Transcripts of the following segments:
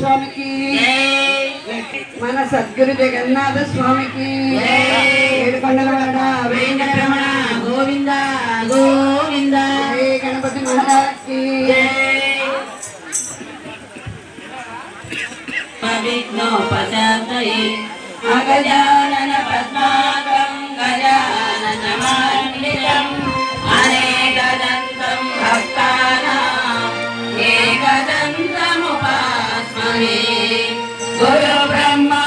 స్వామికి మన సద్గురు జగన్నాథ స్వామికి. ఏడుకొండలవాడ వెంకటరమణ గోవింద గోవింద. గణపతి మహారాజ్కి. పవిఘ్నోపశాంతయే అగజానన పద్మాకం గజానన మండితం అనేకదంతం భక్తానాం. ఏకదంతముపాస్మహే గురు బ్రహ్మా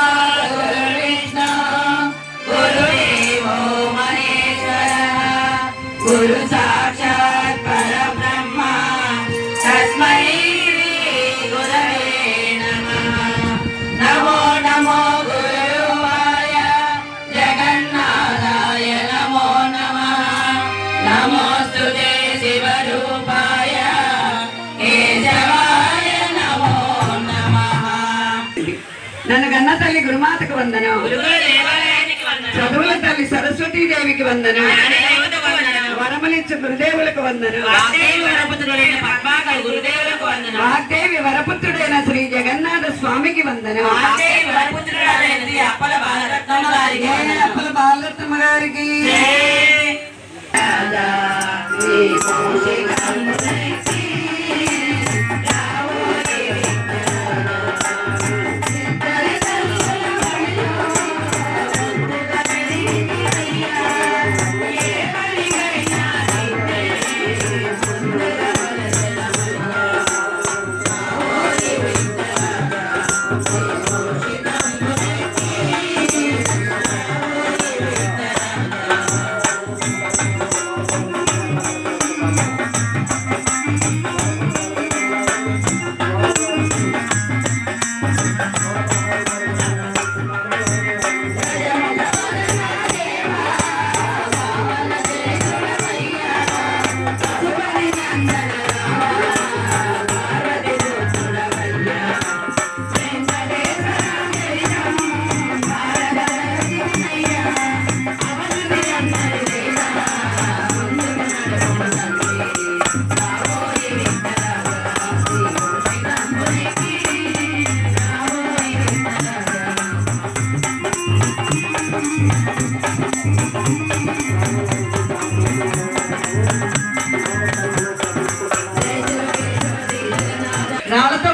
గురు విష్ణు గురుదేవో నన్ను గన్న తల్లి గురుమాతకు వందనం గురువుల దేవాలయానికి వందనం చదువుల తల్లి సరస్వతీ దేవికి వందనం దేవతకు వందనం వరమలిచ్చు గురుదేవులకు వందనం వాగ్దేవి వరపుత్రుడైన పద్మాకర్ గురుదేవులకు వందనం వాగ్దేవి వరపుత్రుడైన శ్రీ జగన్నాథ స్వామికి వందనం వాగ్దేవి వరపుత్రుడైన శ్రీ అప్పల బాలరత్నమ్మ గారికి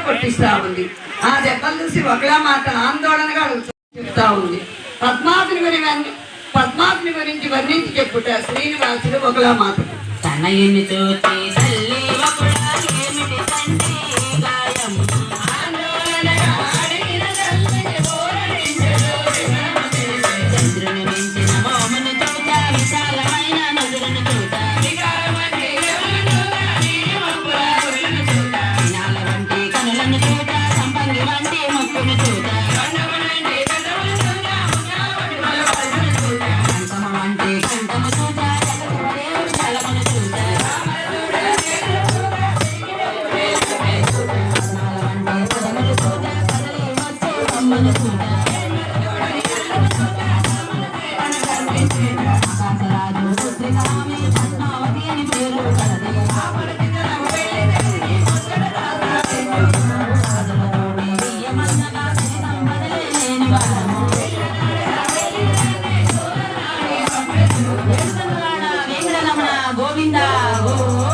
కొట్టిస్తా ఉంది. ఆ దెబ్బలు చూసి ఒకలా మాట ఆందోళనగా అడుగుతూ చెప్తా ఉంది. పద్మావతిని గురించి పద్మావతిని గురించి వర్ణించి చెప్పుట శ్రీనివాసుడు ఒకలా మాట. తనయుని చూచి తల్లి ఒకడా ఏమిటి? ఏడుకొండలవాడ వెంకటరమణ గోవింద గోవింద